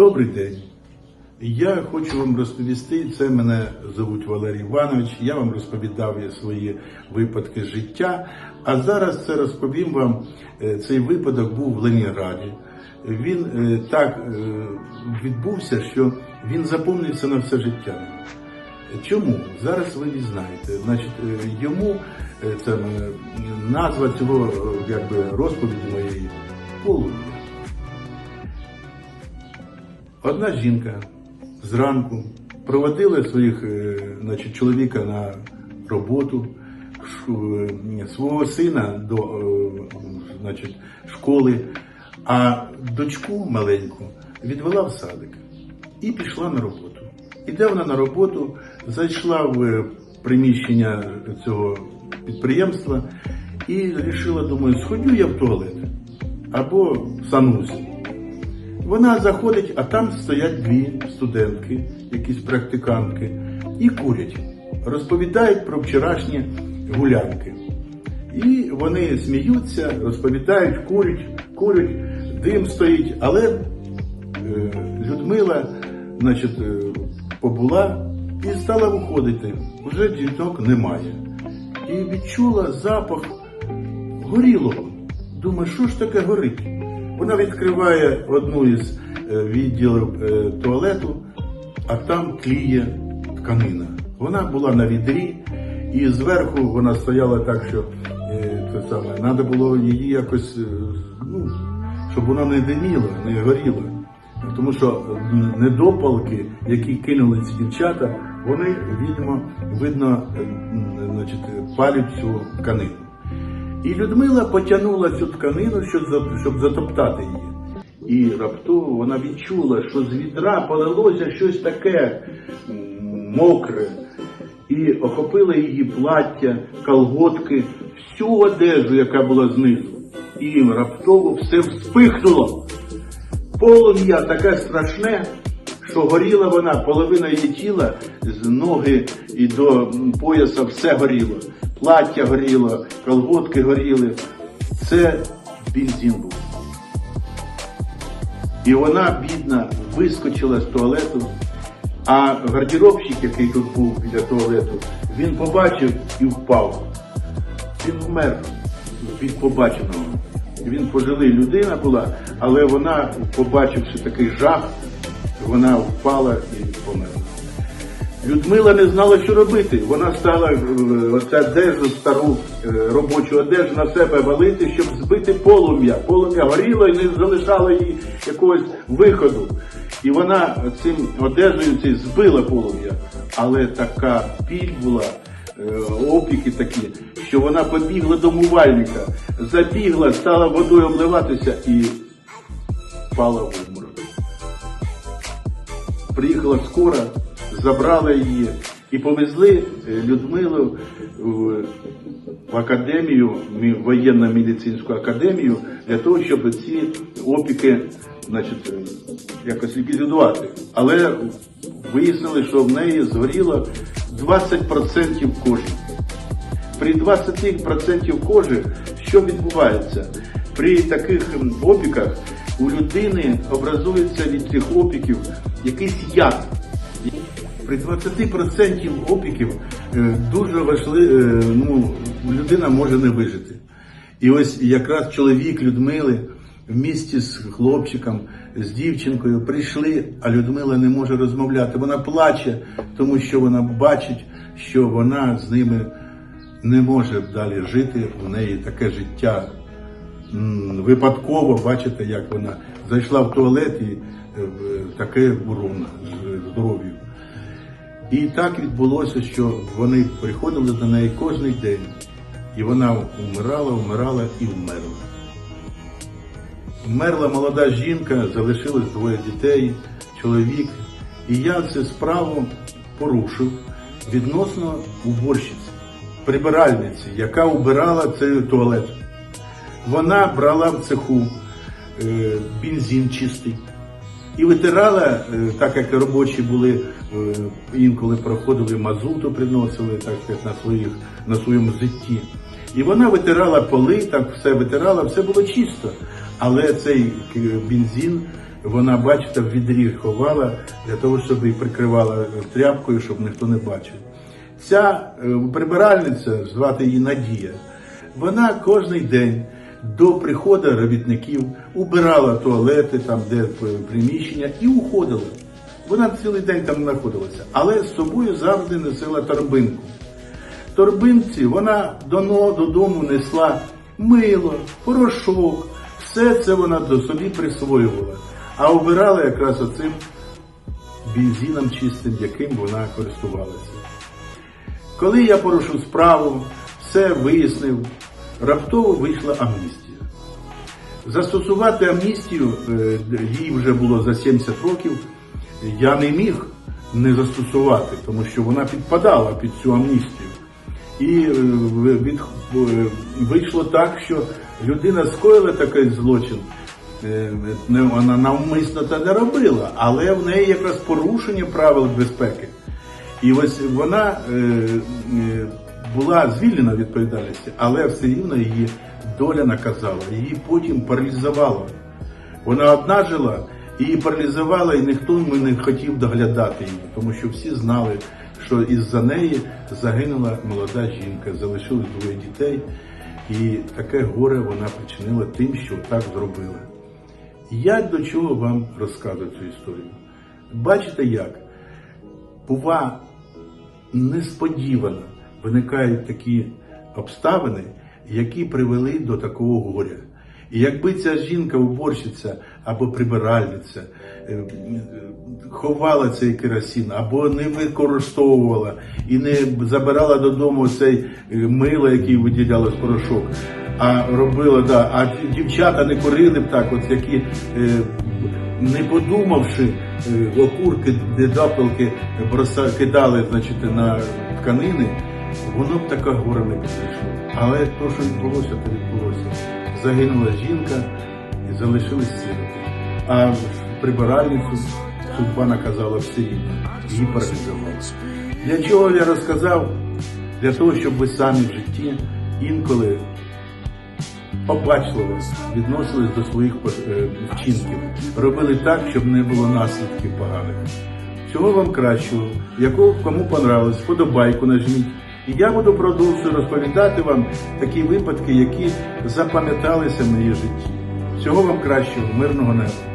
Добрий день. Я хочу вам розповісти, це мене звуть Валерій Іванович, я вам розповідав свої випадки життя, а зараз це розповім вам, е, цей випадок був в Ленінграді. Він е, так е, відбувся, що він запомнився на все життя. Чому? Зараз ви дізнаєте. Значить, йому це назва цього якби, розповіді моєї полум'я. Одна жінка зранку проводила своїх, е, значить, чоловіка на роботу, е, свого сина до е, значить, школи, а дочку маленьку відвела в садик і пішла на роботу. Іде вона на роботу, зайшла в приміщення цього підприємства і вирішила, думаю, сходю я в туалет або в санузел. Вона заходить, а там стоять дві студентки, якісь практикантки, і курять. Розповідають про вчорашні гулянки. І вони сміються, розповідають, курять, курять, дим стоїть. Але е, Людмила, значить, е, побула і стала виходити. Вже жінок немає. І відчула запах горілого. Думаю, що ж таке горить? Вона відкриває одну із е, відділів е, туалету, а там тліє тканина. Вона була на відрі, і зверху вона стояла так, що е, саме, треба було її якось, е, ну, щоб вона не диміла, не горіла. Тому що недопалки, які кинули ці дівчата, вони, видно, видно, значить, палять цю тканину. І Людмила потягнула цю тканину, щоб, затоптати її. І раптово вона відчула, що з відра полилося щось таке мокре, і охопило її плаття, колготки, всю одежу, яка була знизу. І раптово все вспихнуло. Полум'я таке страшне, що горіла вона, половина її тіла з ноги і до пояса все горіло. Плаття горіло, колготки горіли. Це бензин був. І вона, бідна, вискочила з туалету, а гардеробщик, який тут був біля туалету, він побачив і впав. Він вмер від побаченого. Він пожилий людина була, але вона, побачивши такий жах, вона впала і померла. Людмила не знала, що робити. Вона стала е, оця одежу, стару е, робочу одежу на себе валити, щоб збити полум'я. Полум'я горіло і не залишало їй якогось виходу. І вона цим одежею цей збила полум'я. Але така піль була, е, опіки такі, що вона побігла до мувальника, забігла, стала водою обливатися і впала в обморок. Приїхала скоро, забрала її і повезли е, Людмилу в, академію, мі- воєнно-медицинську академію, для того, щоб ці опіки значить, якось ліквідувати. Але вияснили, що в неї згоріло 20% кожи. При 20% кожи що відбувається? При таких опіках у людини образується від цих опіків якийсь яд. При 20% опіків е, дуже важливо, ну, людина може не вижити. І ось якраз чоловік Людмили в місті з хлопчиком, з дівчинкою прийшли, а Людмила не може розмовляти. Вона плаче, тому що вона бачить, що вона з ними не може далі жити. У неї таке життя випадково, бачите, як вона зайшла в туалет і е, таке урон з здоров'ю. І так відбулося, що вони приходили до неї кожен день. І вона вмирала, вмирала і вмерла. Вмерла молода жінка, залишилось двоє дітей, чоловік. І я цю справу порушив відносно уборщиці, прибиральниці, яка убирала цей туалет. Вона брала в цеху е, бензин чистий і витирала, е, так як робочі були, е, інколи проходили мазуту, приносили так сказати, на своїх на своєму житті. І вона витирала поли, так все витирала, все було чисто. Але цей е, бензин вона, бачите, в відрі ховала для того, щоб її прикривала тряпкою, щоб ніхто не бачив. Ця прибиральниця, звати її Надія, вона кожен день до приходу робітників убирала туалети, там, де приміщення, і уходила. Вона цілий день там знаходилася, але з собою завжди носила торбинку. Торбинці вона додому несла мило, порошок, все це вона до собі присвоювала, а обирала якраз оцим бензином чистим, яким вона користувалася. Коли я порушив справу, все вияснив, раптово вийшла амністія. Застосувати амністію, е, їй вже було за 70 років, я не міг не застосувати, тому що вона підпадала під цю амністію. І е, від, е, вийшло так, що людина скоїла такий злочин, вона навмисно це не робила, але в неї якраз порушення правил безпеки. І ось вона була звільнена від відповідальності, але все рівно її доля наказала, її потім паралізувала. Вона одна жила, її паралізувала, і ніхто не хотів доглядати її, тому що всі знали, що із-за неї загинула молода жінка, залишилось двоє дітей, і таке горе вона причинила тим, що так зробила. Я до чого вам розказую цю історію? Бачите як? бува несподівано виникають такі обставини, які привели до такого горя. І якби ця жінка, уборщиця або прибиральниця е, ховала цей керосин, або не використовувала і не забирала додому цей е, мило, який виділялось порошок, а робила, да, а дівчата не курили б так, от які е, не подумавши, окурки, дедапелки броса, кидали значить, на тканини, воно б така горе не підійшло. Але то, що відбулося, то відбулося. Загинула жінка і залишились сироти. А прибиральницю судьба наказала все рівно, її паралізувала. Для чого я розказав? Для того, щоб ви самі в житті інколи обачливо відносились до своїх е, вчинків, робили так, щоб не було наслідків поганих. Всього вам кращого, якого кому понравилось, вподобайку нажміть. І я буду продовжувати розповідати вам такі випадки, які запам'яталися в моїй житті. Всього вам кращого, мирного неба.